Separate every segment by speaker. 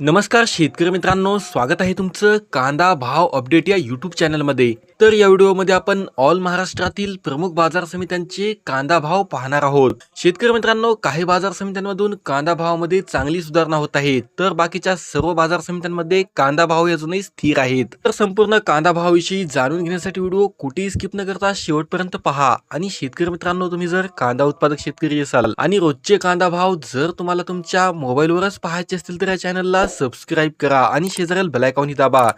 Speaker 1: नमस्कार शेतकरी मित्रांनो स्वागत आहे तुमचं कांदा भाव अपडेट या यूट्यूब चॅनलमध्ये. तर या व्हिडिओमध्ये आपण ऑल महाराष्ट्रातील प्रमुख बाजार समित्यांचे कांदा भाव पाहणार आहोत. शेतकरी मित्रांनो काही बाजार समित्यांमधून कांदा भावामध्ये चांगली सुधारणा होत आहे. तर बाकीच्या सर्व बाजार समित्यांमध्ये कांदा भाव अजूनही स्थिर आहेत. तर संपूर्ण कांदा भावाविषयी जाणून घेण्यासाठी व्हिडिओ कुठेही स्किप न करता शेवटपर्यंत पहा. आणि शेतकरी मित्रांनो तुम्ही जर कांदा उत्पादक शेतकरी असाल आणि रोजचे कांदा भाव जर तुम्हाला तुमच्या मोबाईलवरच पाहायचे असतील तर या चॅनलला सबस्क्राईब करा आणि शेजारील बेलायकॉनही दाबा.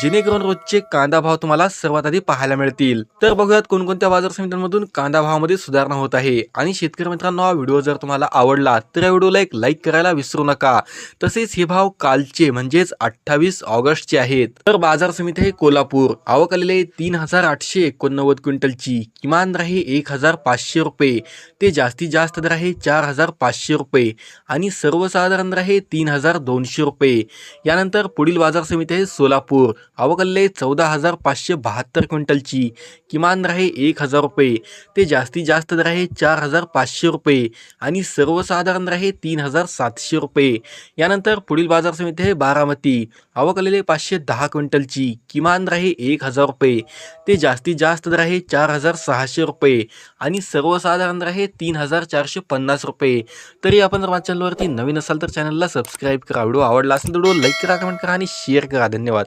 Speaker 1: जेणेकरून रोजचे कांदा भाव तुम्हाला सर्वात आधी पाहायला मिळतील. तर बघूयात कोणकोणत्या बाजार समित्यांमधून कांदा भावामध्ये सुधारणा होत आहे. आणि शेतकरी मित्रांनो हा व्हिडिओ जर तुम्हाला आवडला तर या व्हिडिओला एक लाईक करायला विसरू नका. तसेच हे भाव कालचे म्हणजेच अठ्ठावीस ऑगस्टचे आहेत. तर बाजार समिती आहे कोल्हापूर. आवक आलेले तीन हजार आठशे एकोणनव्वद क्विंटलची. किमान दर आहे एक हजार पाचशे रुपये. ते जास्तीत जास्त दर आहे चार हजार पाचशे रुपये. आणि सर्वसाधारण दर आहे तीन हजार दोनशे रुपये. यानंतर पुढील बाजार समिती आहे सोलापूर. अवकल्ले चौदा हजार पाचशे बहात्तर क्विंटलची. किमान राहे एक हजार रुपये. ते जास्तीत जास्त दर आहे चार हजार पाचशे रुपये. आणि सर्वसाधारण राहे तीन हजार सातशे रुपये. यानंतर पुढील बाजार समिती आहे बारामती. अवकलेले पाचशे दहा क्विंटलची. किमान राहे आहे एक हजार रुपये. ते जास्तीत जास्त दर आहे चार हजार सहाशे रुपये. आणि सर्वसाधारण राहे तीन हजार चारशे पन्नास रुपये. तरी आपण जर माझ्या चॅनलवरती नवीन असाल तर चॅनलला सबस्क्राईब करा. व्हिडिओ आवडला असेल तर व्हिडिओ लाईक करा कमेंट करा आणि शेअर करा. धन्यवाद.